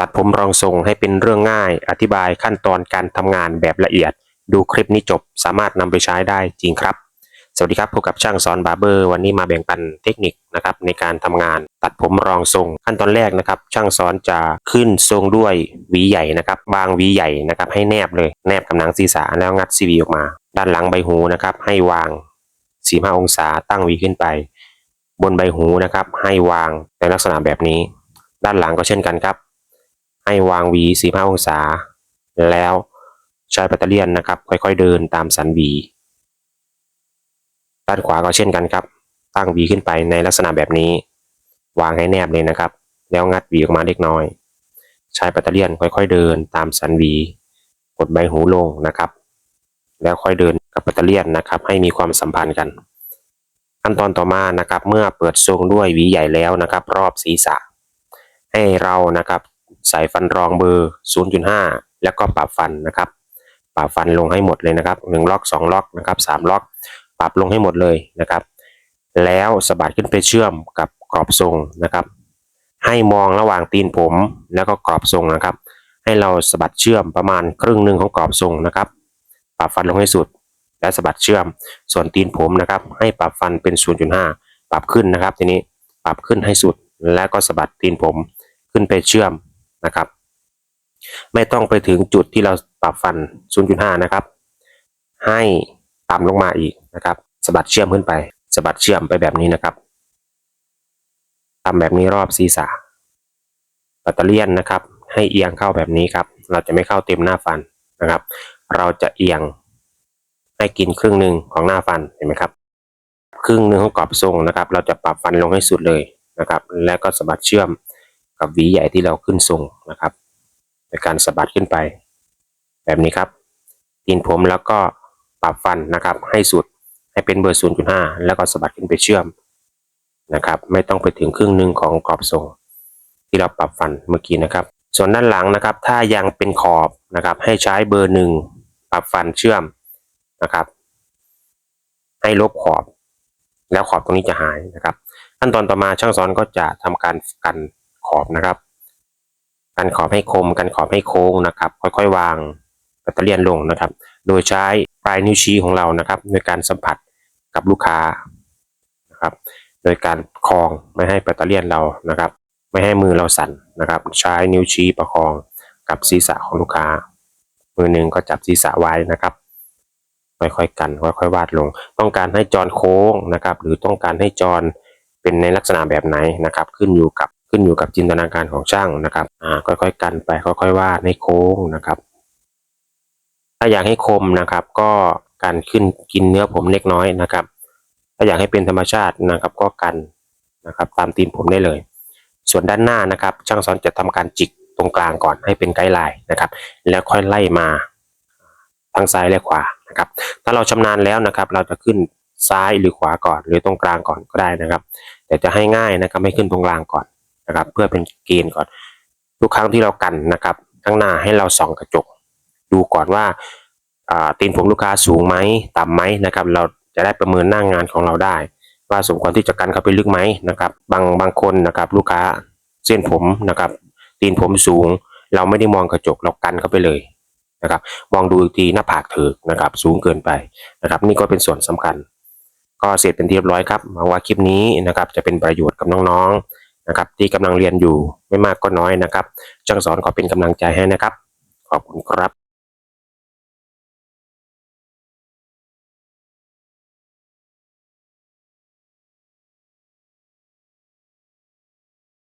ตัดผมรองทรงให้เป็นเรื่องง่าย อธิบายขั้นตอนการทำงานแบบละเอียด ดูคลิปนี้จบสามารถนำไปใช้ได้จริงครับ สวัสดีครับพบกับช่างสอนบาร์เบอร์วันนี้มาแบ่งปันเทคนิคนะครับในการทำงาน ตัดผมรองทรง ขั้นตอนแรกนะครับ ช่างสอนจะขึ้นทรงด้วยหวีใหญ่นะครับวางหวีใหญ่นะครับให้แนบเลยแนบกับหนังศีรษะแล้วงัดซีวีออกมา ด้านหลังใบหูนะครับให้วาง45องศาตั้งหวีขึ้นไป บนใบหูนะครับให้วางในลักษณะแบบนี้ ด้านหลังก็เช่นกันครับ ให้วางหวี 45 องศา แล้วใช้ปัตเตอร์เลียนนะครับ ค่อยๆ เดินตามสันหวี ด้านขวาก็เช่นกันครับ ตั้งหวีขึ้นไปในลักษณะแบบนี้ วางให้แนบเลยนะครับ แล้วงัดหวีออกมาเล็กน้อย ใช้ปัตเตอร์เลียนค่อย ๆ เดินตามสันหวี กดใบหูลงนะครับ แล้วค่อยเดินกับปัตเตอร์เลียนนะครับ ให้มีความสัมพันธ์กัน ขั้นตอนต่อมานะครับ เมื่อเปิดทรงด้วยหวีใหญ่แล้วนะครับ รอบศีรษะ ให้เรานะครับ ใส่ฟันรองเบอร์ 0.5 แล้วก็ปรับฟันนะครับ ปรับฟันลงให้หมดเลยนะครับ 1 ล็อก 2 ล็อกนะครับ3ล็อก ปรับลงให้หมดเลยนะครับ แล้วสะบัดขึ้นไปเชื่อมกับกรอบทรงนะครับ ให้มองระหว่างตีนผมแล้วก็กรอบทรงนะครับ ให้เราสะบัดเชื่อมประมาณครึ่งหนึ่งของกรอบทรงนะครับ ปรับฟันลงให้สุด และสะบัดเชื่อม ส่วนตีนผมนะครับ ให้ปรับฟันเป็น 0.5 ปรับขึ้นนะครับ ทีนี้ปรับขึ้นให้สุด แล้วก็สะบัดตีนผมขึ้นไปเชื่อม นะครับ ไม่ต้องไปถึงจุดที่เราปรับฟัน 0.5 นะครับ ให้ต่ำลงมาอีกนะครับสะบัดเชื่อมขึ้นไปสะบัดเชื่อมไปแบบนี้นะครับทำแบบนี้รอบศีรษะปัตเตอร์เลียนนะครับ ให้เอียงเข้าแบบนี้ครับ เราจะไม่เข้าเต็มหน้าฟันนะครับ เราจะเอียงให้กินครึ่งหนึ่งของหน้าฟันเห็นไหมครับ ครึ่งหนึ่งของกรอบทรงนะครับ เราจะปรับฟันลงให้สุดเลยนะครับ แล้วก็สะบัดเชื่อม กับหวีใหญ่ที่เราขึ้นทรงนะครับในการสะบัดขึ้นไป แบบนี้ครับตีนผมแล้วก็ปรับฟันนะครับ ให้สุดให้เป็นเบอร์ 0.5 แล้วก็สะบัดขึ้นไปเชื่อมนะครับ ไม่ต้องไปถึงครึ่งหนึ่งของกรอบทรงที่เราปรับฟันเมื่อกี้นะครับ ส่วนด้านหลังนะครับ ถ้ายังเป็นขอบนะครับ ให้ใช้เบอร์หนึ่งปรับฟันเชื่อมนะครับ ให้ลบขอบ แล้วขอบตรงนี้จะหายนะครับ ขั้นตอนต่อมาช่างสอนก็จะทำการกัน ขอบนะครับ กันขอบให้คม กันขอบให้โค้งนะครับ ค่อยๆ วางแบตเตอรี่ลงนะครับ โดยใช้ปลายนิ้วชี้ของเรานะครับ ในการสัมผัสกับลูกค้านะครับ โดยการคล้องไม่ให้แบตเตอรี่เรานะครับ ไม่ให้มือเราสั่นนะครับ ใช้นิ้วชี้ประคองกับศีรษะของลูกค้า มือหนึ่งก็จับศีรษะไว้นะครับ ค่อยๆกัน ค่อยๆวาดลง ต้องการให้จรโค้งนะครับ หรือต้องการให้จรเป็นในลักษณะแบบไหนนะครับ ขึ้นอยู่กับ ขึ้นอยู่กับจินตนาการของช่างนะครับอ่าค่อยๆ กันไปค่อยๆวาดให้โค้งนะครับ ถ้าอยากให้คมนะครับ ก็การขึ้นกินเนื้อผมเล็กน้อยนะครับ ถ้าอยากให้เป็นธรรมชาตินะครับ ก็กันนะครับ ตามตีนผมได้เลย ส่วนด้านหน้านะครับ ช่างสอนจะทำการจิกตรงกลางก่อนให้เป็นไกด์ไลน์นะครับ แล้วค่อยไล่มาทั้งซ้ายและขวานะครับ ถ้าเราชำนาญแล้วนะครับ เราจะขึ้นซ้ายหรือขวาก่อน หรือตรงกลางก่อนก็ได้นะครับ แต่จะให้ง่ายนะครับไม่ขึ้นตรงกลางก่อน นะครับ เพื่อเป็นเกณฑ์ก่อน ทุกครั้งที่เรากันนะครับ ข้างหน้าให้เราส่องกระจก ดูก่อนว่าตีนผมลูกค้าสูงไหมต่ำไหมนะครับ เราจะได้ประเมินหน้างงานของเราได้ ว่าสมควรที่จะกันเข้าไปลึกไหมนะครับ บางบางคนนะครับ ลูกค้าเส้นผมนะครับ ตีนผมสูง เราไม่ได้มองกระจกเรากันเข้าไปเลยนะครับ มองดูอีกทีหน้าผากเถิกนะครับ สูงเกินไปนะครับ นี่ก็เป็นส่วนสำคัญ ก็เสร็จเป็นที่เรียบร้อยครับหวังว่าคลิปนี้นะครับ จะเป็นประโยชน์กับน้องๆ นะครับ ที่กำลังเรียนอยู่ไม่มากก็น้อยนะครับ ช่างสอนขอเป็นกำลังใจให้นะครับ ขอบคุณครับ